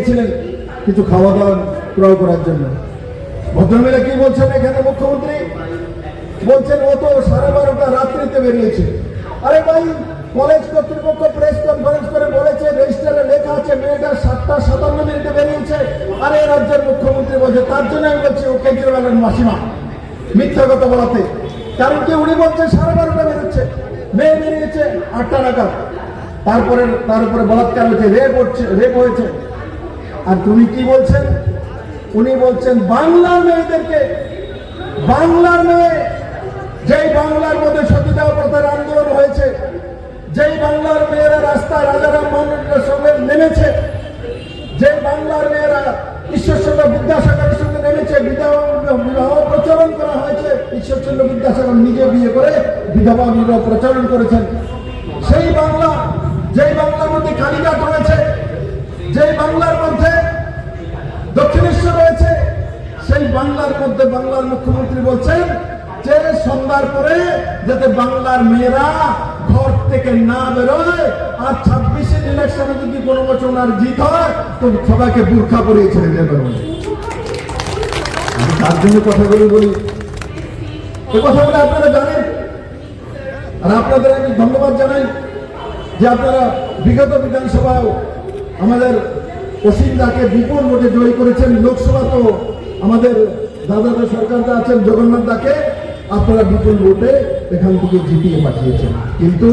বেরিয়েছিলেন কিছু খাওয়া দাওয়া ক্রয় করার জন্য। ভদ্রমহিলা কি বলছেন এখানে মুখ্যমন্ত্রী? বলছেন, ও তো সাড়ে বারোটা রাত্রিতে বেরিয়েছে। আরে ভাই, কলেজ কর্তৃপক্ষ প্রেস কনফারেন্স করে বলেছে, রেজিস্টারে লেখা আছে, মেয়েটা সাতটা সাতান্ন মিনিটে বেরিয়েছে। আরে রাজ্যের মুখ্যমন্ত্রী বলছে, তার জন্য আমি বলছি, ও কেজরিওয়ালের মাসিমা। মিথ্যা কথা বলাতে। কারণ কি, উনি বলছে, সাড়ে বারোটা বেরোচ্ছে। মেয়ে বেরিয়েছে আটটা নাগাদ। তারপরে, তার উপরে বলাৎকার হয়েছে, রেপ হচ্ছে, রেপ হয়েছে। আর তুমি কি বলছেন? উনি বলছেন, বাংলার মেয়েদেরকে, বাংলার মেয়ে, যেই বাংলার মধ্যে সতীদাহ প্রথার আন্দোলন হয়েছে, যেই বাংলার মেয়েরা রাস্তা রাজারাম মোহনের সঙ্গে নেমেছে যে বাংলার মেয়েরা ঈশ্বরচন্দ্র বিদ্যাসাগরের সঙ্গে নেমেছে বিবাহ বিবাহ প্রচলন করা হয়েছে, ঈশ্বরচন্দ্র বিদ্যাসাগর নিজে বিয়ে করে বিধবা বিবাহ প্রচলন করেছেন। সেই বাংলা, যেই বাংলার মধ্যে কালীঘাট রয়েছে যেই বাংলার মধ্যে দক্ষিণেশ্বর রয়েছে, সেই বাংলার মধ্যে বাংলার মুখ্যমন্ত্রী বলছেন যে সন্ধ্যার পরে যাতে বাংলার মেয়েরা ঘর থেকে না বেরোয় আর ছাব্বিশের ইলেকশনে যদি কোনো বছর জিত হয়, তো সবাইকে বুর্খা পরিয়ে ছেড়ে দেবে। আমি তার জন্য কথাগুলি বলি এ কথাগুলো আপনারা জানেন আর আপনাদের আমি ধন্যবাদ জানাই যে আপনারা বিগত বিধানসভাও আমাদের অসীম দাকে বিপুল ভোটে জয়ী করেছেন লোকসভা তো আমাদের দাদাদের সরকারটা আছেন জগন্নাথ দাকে, আপনারা বিপুল ভোটে এখান থেকে জিতিয়ে পাঠিয়েছেন। কিন্তু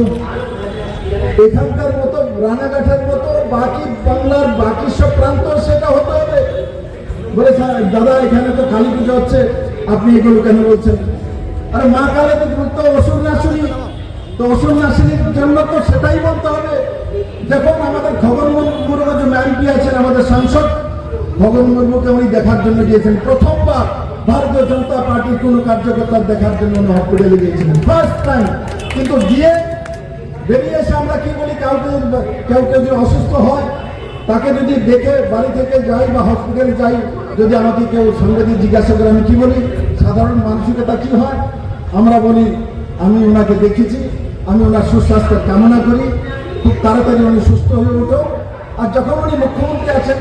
এখানকার মতো রানাঘাটের মতো বাকি বাংলার বাকি সব প্রান্ত সেটা হতে হবে। বলে দাদা, এখানে তো কালী পুজো হচ্ছে, আপনি এগুলো কেন বলছেন? আরে মা কালে তো অসুর নাশুনি তো অসুর নাশুনির জন্য তো সেটাই বলতে হবে। দেখুন, আমাদের খগন মুর্মু যে এমপি আছেন, আমাদের সাংসদ খগন মুর্মুকে উনি দেখার জন্য গিয়েছেন। প্রথমবার ভারতীয় জনতা পার্টির কোনো কার্যকর্তার দেখার জন্য উনি হসপিটালে গিয়েছিলেন। ফার্স্ট টাইম কিন্তু গিয়ে বেরিয়ে এসে আমরা কি বলি, কাউকে কেউ কেউ যদি অসুস্থ হয়, তাকে যদি দেখে বাড়ি থেকে যাই বা হসপিটালে যাই, যদি আমাকে কেউ সঙ্গে দিয়ে জিজ্ঞাসা করে আমি কি বলি, সাধারণ মানসিকতা কি হয়, আমরা বলি, আমি ওনাকে দেখেছি। আমি ওনার সুস্বাস্থ্য কামনা করি। খুব তাড়াতাড়ি উনি সুস্থ হয়ে উঠো আর যখন উনি মুখ্যমন্ত্রী আছেন,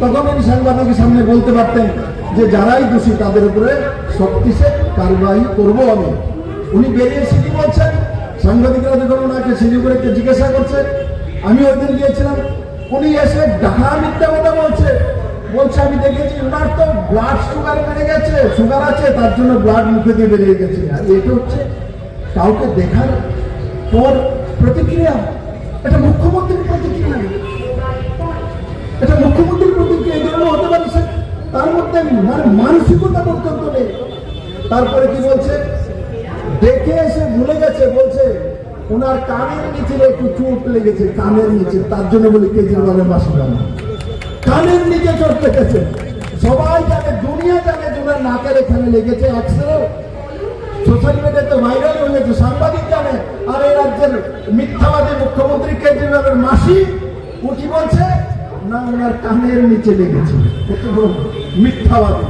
তখন উনি সাংবাদিকের সামনে বলতে পারতেন যে যারাই দোষী তাদের উপরে শক্তিশে কারবাই করব আমি। উনি বেরিয়ে কি বলছেন। সাংবাদিকরা যখন ওনাকে শিলিগুড়িতে জিজ্ঞাসা করছে, আমি ওই দিন গিয়েছিলাম, উনি এসে ডাহা মিথ্যা কথা বলছে। বলছে, আমি দেখেছি ওনার তো ব্লাড সুগার বেড়ে গেছে সুগার আছে, তার জন্য ব্লাড মুখে দিয়ে বেরিয়ে গেছে। আর এটা হচ্ছে কাউকে দেখার পর প্রতিক্রিয়া? এটা মুখ্যমন্ত্রীর প্রতিক্রিয়া এটা মুখ্যমন্ত্রীর প্রতিক্রিয়া হতে পারে তার মধ্যে মানে মানসিকতা পর্যন্ত নেই। তারপরে কি বলছে? দেখে এসে ভুলে গেছে, বলছে, ওনার কানের নিচে একটু চোট লেগেছে, কানের নিচে। তার জন্য বলি কেজরিওয়ালের মাসে কানের নিচে চোট লেগেছে। সবাই জানে, দুনিয়া জানে যে ওনার নাকের এখানে লেগেছে একশো সোশ্যাল মিডিয়াতে ভাইরাল হয়েছে, সাংবাদিক জানে। আর এই রাজ্যের মিথ্যাবাদী মুখ্যমন্ত্রী কেজরিওয়ালের মাসি, ও কি বলছে? না ওনার কানের নিচে লেগেছে। মিথ্যাবাদী।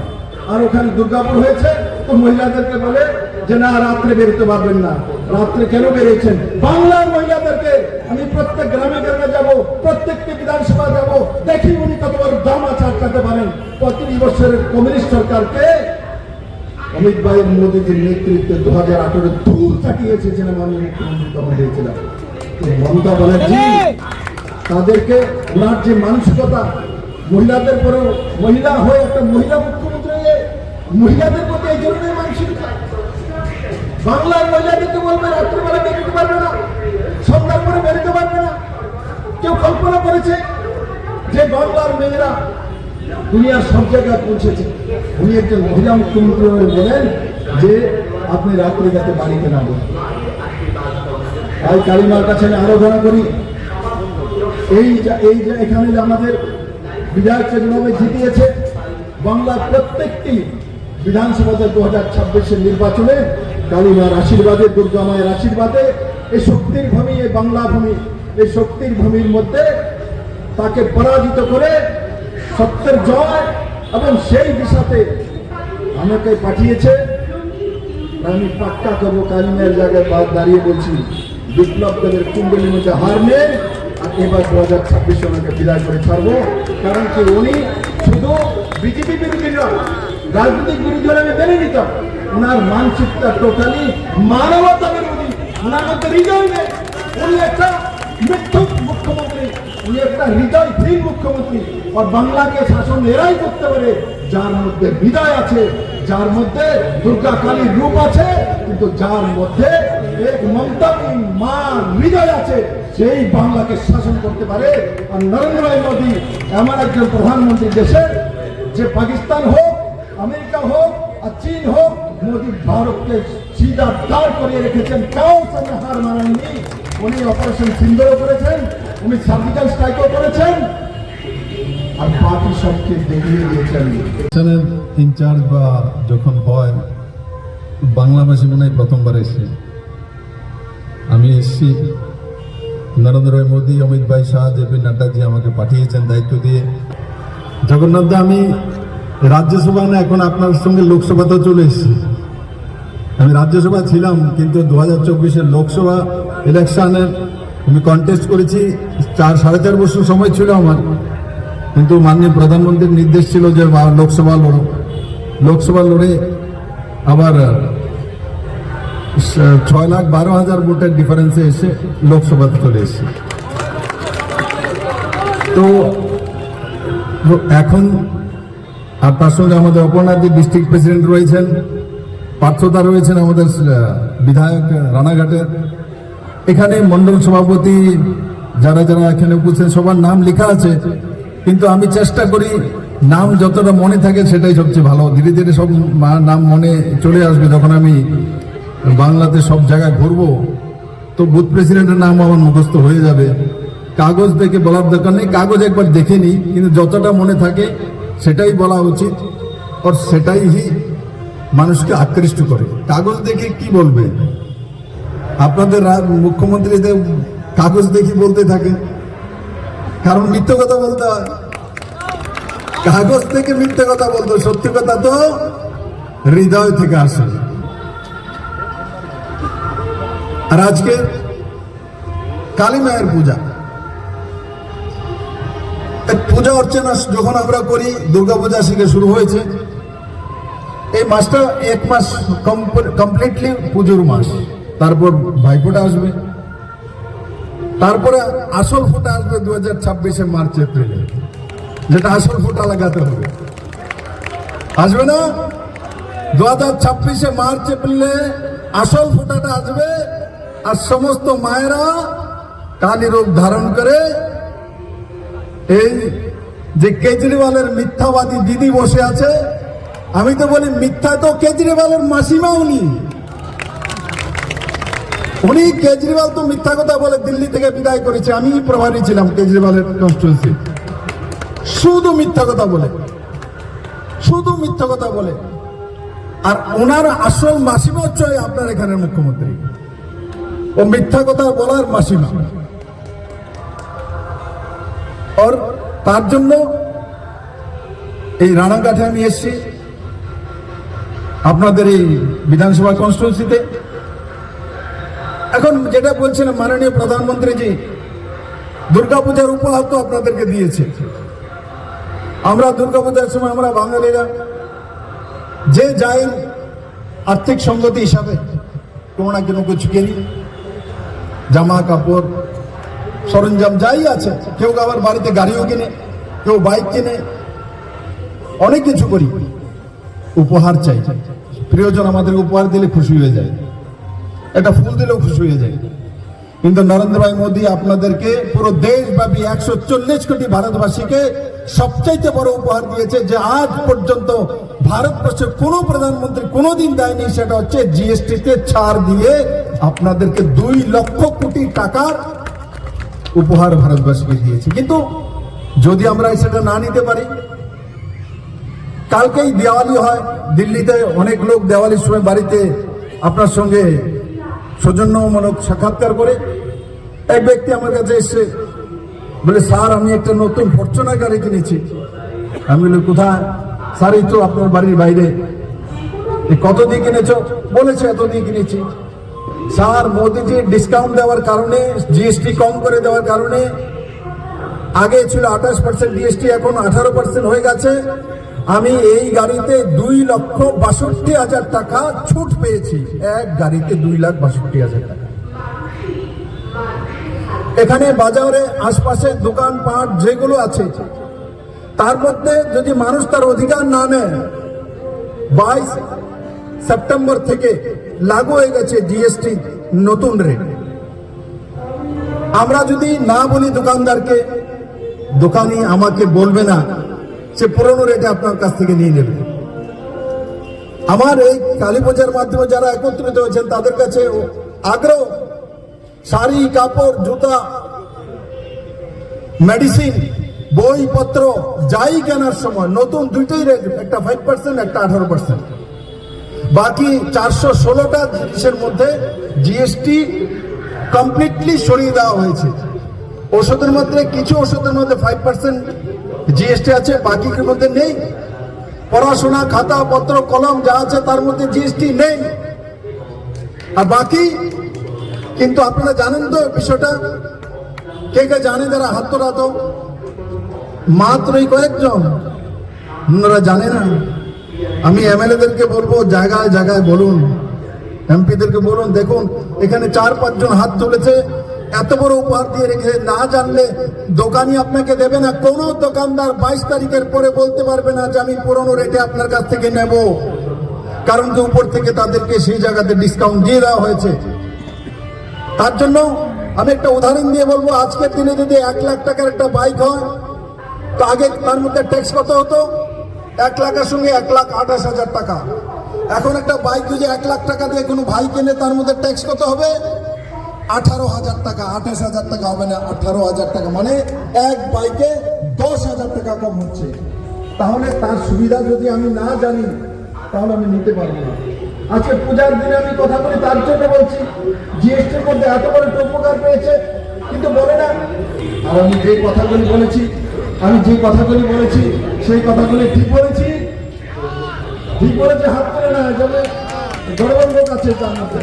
আর ওখানে দুর্গাপুর হয়েছে, তো মহিলাদেরকে বলে যে, না, রাত্রে বেরোতে পারবেন না। রাত্রে কেন বেরিয়েছেন? বাংলার মহিলাদেরকে আমি প্রত্যেক গ্রামে গ্রামে যাব, প্রত্যেকটি বিধানসভা যাব, দেখি উনি কতবার দাম আটকাতে পারেন। পঁয়ত্রিশ বছরের কমিউনিস্ট সরকারকে অমিত ভাই মোদীজির নেতৃত্বে দু হাজার আঠারো দূর চাটিয়ে এসেছিলাম আমি মুখ্যমন্ত্রী তখন দিয়েছিলাম মমতা ব্যানার্জি তাদেরকে ওনার যে মানসিকতা, মহিলাদের পরেও মহিলা হয়ে একটা মহিলা মুখ্যমন্ত্রী মহিলাদের প্রতি এই ধরনের মানসিকতা। বাংলার মহিলাদেরকে বলবে, রাত্রিবেলা বেরোতে পারবে না, সন্ধ্যার পরে বেরোতে পারবে না। কেউ কল্পনা করেছে যে বাংলার মেয়েরা দুনিয়ার সব জায়গায় পৌঁছেছে। উনি একজন মহিলা মুখ্যমন্ত্রী হয়ে বলেন যে, আপনি রাত্রে যাতে বাড়িতে না বলেন তাই কালিমার কাছে আমি আরাধনা করি, এই এই যে এখানে যে আমাদের বিধায়ককে যেভাবে জিতিয়েছে বাংলার প্রত্যেকটি বিধানসভাতে দু হাজার ছাব্বিশের নির্বাচনে কালিমার আশীর্বাদে দুর্গা মায়ের আশীর্বাদে, এই শক্তির ভূমি, এই বাংলা ভূমি, এই শক্তির ভূমির মধ্যে তাকে পরাজিত করে সত্যের জয় এবং সেই দিশাতে আমাকে পাঠিয়েছে। আমি পাক্কা করব কালিমের জায়গায় বাদ দাঁড়িয়ে বলছি বিপ্লব দেবের কুণ্ডলীর মধ্যে হার নেই আর এবার দু হাজার ছাব্বিশে ওনাকে বিদায় করে ছাড়বো। কারণ কি উনি শুধু বিজেপি বিরোধী নয় রাজনৈতিক বিরোধী আমি মেনে নিতাম। ওনার মানসিকতা টোটালি মানবতা বিরোধী। ওনার মধ্যে হৃদয় নেই। উনি একটা মিথ্যুক মুখ্যমন্ত্রী। উনি একটা হৃদয়হীন মুখ্যমন্ত্রী। আর বাংলাকে শাসন এরাই করতে পারে, যার মধ্যে হৃদয় আছে, যার মধ্যে দুর্গা কালীর রূপ আছে, কিন্তু যার মধ্যে এক মমতামী মা হৃদয় আছে, সেই বাংলাকে শাসন করতে পারে। আর নরেন্দ্র ভাই মোদী, এমন একজন প্রধানমন্ত্রী দেশের যে পাকিস্তান হোক, আমেরিকা হোক, আর চীন হোক, মোদী ভারতকে সিধা দাঁড় করিয়ে রেখেছেন কেউ সামনে হার মানাননি। উনি অপারেশন সিন্দুরও করেছেন উনি সার্জিক্যাল স্ট্রাইকও করেছেন আর বাকি সবকে দেখিয়ে দিয়েছেন। ইলেকশনের ইনচার্জ বা যখন হয়, বাংলাভাষী মনে হয় প্রথমবার এসে আমি এসছি। নরেন্দ্র মোদী, অমিত ভাই শাহ, জেপি নাড্ডাজি আমাকে পাঠিয়েছেন দায়িত্ব দিয়ে। জগন্নাথ দা, আমি রাজ্যসভা না, এখন আপনার সঙ্গে লোকসভাতেও চলে এসেছি। আমি রাজ্যসভা ছিলাম, কিন্তু দু হাজার চব্বিশের লোকসভা ইলেকশনের আমি কন্টেস্ট করেছি, চার, সাড়ে চার বছর সময় ছিল আমার। কিন্তু মাননীয় প্রধানমন্ত্রীর নির্দেশ ছিল যে লোকসভা লড়ো, লোকসভা লড়ে আবার ছয় লাখ বারো হাজার ভোটের ডিফারেন্সে এসে লোকসভাতে চলে এসেছে। তো এখন আর তার সঙ্গে আমাদের অপরনাথী ডিস্ট্রিক্ট প্রেসিডেন্ট রয়েছেন, পার্থদা রয়েছেন আমাদের বিধায়ক রানাঘাটের। এখানে মন্ডল সভাপতি যারা যারা এখানে উপস্থিত, সবার নাম লেখা আছে। কিন্তু আমি চেষ্টা করি নাম যতটা মনে থাকে সেটাই সবচেয়ে ভালো। ধীরে ধীরে সব নাম মনে চলে আসবে। যখন আমি বাংলাতে সব জায়গায় ঘুরবো, তো বুথ প্রেসিডেন্টের নাম আমার মুখস্থ হয়ে যাবে। কাগজ দেখে বলার দরকার নেই। কাগজ একবার দেখে নিই, কিন্তু যতটা মনে থাকে সেটাই বলা উচিত। আর সেটাই মানুষকে আকৃষ্ট করে। কাগজ দেখে কি বলবে? আপনাদের মুখ্যমন্ত্রীদের কাগজ দেখি বলতে থাকে। কারণ মিথ্যে কথা বলতে হয়। কাগজ থেকে মিথ্যে কথা বলতো। সত্যি কথা তো হৃদয় থেকে আসে। আর আজকে কালী মায়ের পূজা। পূজা অর্চনা যখন আমরা করি দুর্গা পূজা থেকে শুরু হয়েছে। এই মাসটা এক মাস কমপ্লিটলি পুজোর মাস। তারপর ভাইফোঁটা আসবে। তারপরে আসল ফোঁটা আসবে দু হাজার ছাব্বিশে মার্চ, এপ্রিলে। যেটা আসল ফোঁটা লাগাতে হবে। আসবে না? দু হাজার ছাব্বিশে মার্চ, এপ্রিলে আসল ফোঁটাটা আসবে আর সমস্ত মায়েরা কালী রূপ ধারণ করে এই যে কেজরিওয়ালের মিথ্যাবাদী দিদি বসে আছে, আমি তো বলি মিথ্যা তো কেজরিওয়ালের মাসিমা উনি উনি কেজরিওয়াল তো মিথ্যা কথা বলে দিল্লি থেকে বিদায় করেছে, আমি প্রভারী ছিলাম কেজরিওয়ালের কনস্টিটুয়েন্সি শুধু মিথ্যা কথা বলে। শুধু মিথ্যা কথা বলে। আর ওনার আসল মাসিমা হচ্ছে আপনার এখানের মুখ্যমন্ত্রী। ও মিথ্যা কথা বলার মাসিমা। আর তার জন্য এই রানাঘাটে আমি এসেছি। আপনাদের এই বিধানসভা কনস্টিটুয়েন্সিতে এখন যেটা বলছিলেন মাননীয় প্রধানমন্ত্রী প্রধানমন্ত্রীজি, দুর্গাপূজার উপহার তো আপনাদেরকে দিয়েছে। আমরা দুর্গাপূজার সময় আমরা বাঙালিরা যে যাই আর্থিক সঙ্গতি হিসাবে কোনো না কোনো কিছু কিনি, জামা কাপড়, সরঞ্জাম যাই আছে, কেউ আবার বাড়িতে গাড়িও কিনে, কেউ বাইক কিনে, অনেক কিছু করি। উপহার চাই। প্রিয়জন আমাদের উপহার দিলে খুশি হয়ে যায়। একটা ফুল দিলেও খুশি হয়ে যায়। কিন্তু নরেন্দ্র ভাই মোদী আপনাদেরকে পুরো দেশব্যাপী একশো চল্লিশ কোটি ভারতবাসীকে সবচাইতে বড় উপহার দিয়েছে যে আজ পর্যন্ত ভারতবর্ষের কোনো প্রধানমন্ত্রী কোনোদিন দেয়নি, সেটা হচ্ছে জিএসটি তে ছাড় দিয়ে আপনাদেরকে দুই লক্ষ কোটি টাকার উপহার ভারতবাসীকে দিয়েছে। কিন্তু যদি আমরা সেটা না নিতে পারি, কালকেই দেওয়ালি হয়, দিল্লিতে অনেক লোক দেওয়ালির সময় বাড়িতে আপনার সঙ্গে সৌজন্যমূলক সাক্ষাৎকার করে এক ব্যক্তি আমার কাছে এসছে বলে, স্যার, আমি একটা নতুন ফরচুনার গাড়ি কিনেছি। আমি বলি, কোথায়? স্যার, এই তো আপনার বাড়ির বাইরে। কত দিয়ে কিনেছ? বলেছে, এত দিয়ে কিনেছি। স্যার মোদিজি ডিসকাউন্ট দেওয়ার কারণে জিএসটি কম করে দেওয়ার কারণে, আগে ছিল আঠাশ পার্সেন্ট জিএসটি এখন আঠারো পার্সেন্ট হয়ে গেছে। আমি এই গাড়িতে দুই লক্ষ বাষট্টি হাজার টাকা ছুট পেয়েছি। এক গাড়িতে দুই লাখ বাষট্টি হাজার টাকা। এখানে বাজারে আশপাশে দোকানপাট যেগুলো আছে, তার মধ্যে যদি মানুষ তার অধিকার না নেয়, বাইশ সেপ্টেম্বর থেকে লাগু হয়ে গেছে জিএসটি নতুন রেট। আমরা যদি না বলি দোকানদারকে, দোকানি আমাকে বলবে না সে পুরনো রেটে আপনার কাছ থেকে নিয়ে নেবে। আমার এই কালী পূজার মাধ্যমে যারা একত্রিত হয়েছেন, তাদের কাছে আগ্রহ, শাড়ি, কাপড়, জুতা মেডিসিন বইপত্র, যাই কেনার সময়, নতুন দুইটাই রেট একটা ফাইভ পার্সেন্ট একটা আঠারো পার্সেন্ট বাকি চারশো ষোলোটা জিনিসের মধ্যে জিএসটি কমপ্লিটলি সরিয়ে দেওয়া হয়েছে। ওষুধের মধ্যে, কিছু ওষুধের মধ্যে ফাইভ পার্সেন্ট জিএসটি আছে বাকির মধ্যে নেই। পড়াশোনা, খাতা, পত্র, কলম যা আছে তার মধ্যে জিএসটি নেই। আর বাকি, কিন্তু আপনারা জানেন তো বিষয়টা? কে কে জানে যারা হাত তোলাতো? মাত্রই কয়েকজন। ওনারা জানে না। আমি এমএলএদেরকে বলব, জায়গায় জায়গায় বলুন। এমপিদেরকে বলুন, দেখুন, এখানে চার পাঁচজন হাত তুলেছে। এত বড় উপহার দিয়ে রেখে না জানলে দোকানি আপনাকে দেবে না। কোনো দোকানদার বাইশ তারিখের পরে বলতে পারবে না যে আমি পুরনো রেটে আপনার কাছ থেকে নেব। কারণ যে উপর থেকে তাদেরকে সেই জায়গাতে ডিসকাউন্ট দিয়ে দেওয়া হয়েছে। তার জন্য আমি একটা উদাহরণ দিয়ে বলব, আজকের দিনে যদি এক লাখ টাকার একটা বাইক হয়, তো আগে তার মধ্যে ট্যাক্স কত হতো? এক লাখের সঙ্গে এক লাখ আঠাশ হাজার টাকা। এখন একটা বাইক যদি এক লাখ টাকা দিয়ে কোনো ভাই কেনে তার মধ্যে ট্যাক্স কত হবে? আঠারো হাজার টাকা, আঠাশ হাজার টাকা হবে না, আঠারো হাজার টাকা মানে এক বাইকে দশ হাজার টাকা কম হচ্ছে। তাহলে তার সুবিধা যদি আমি না জানি, তাহলে আমি নিতে পারব না। আজকে পূজার দিনে আমি কথা বলি, তার জন্য বলছি জিএসটির মধ্যে এত বড় একটা উপকার পেয়েছে, কিন্তু বলে না। আর আমি যে কথাগুলি বলেছি, আমি যে কথাগুলি বলেছি, সেই কথাগুলি ঠিক বলেছি। ঠিক বলেছে, হাত করে না যাবে গড়বড় লোক আছে তার মধ্যে।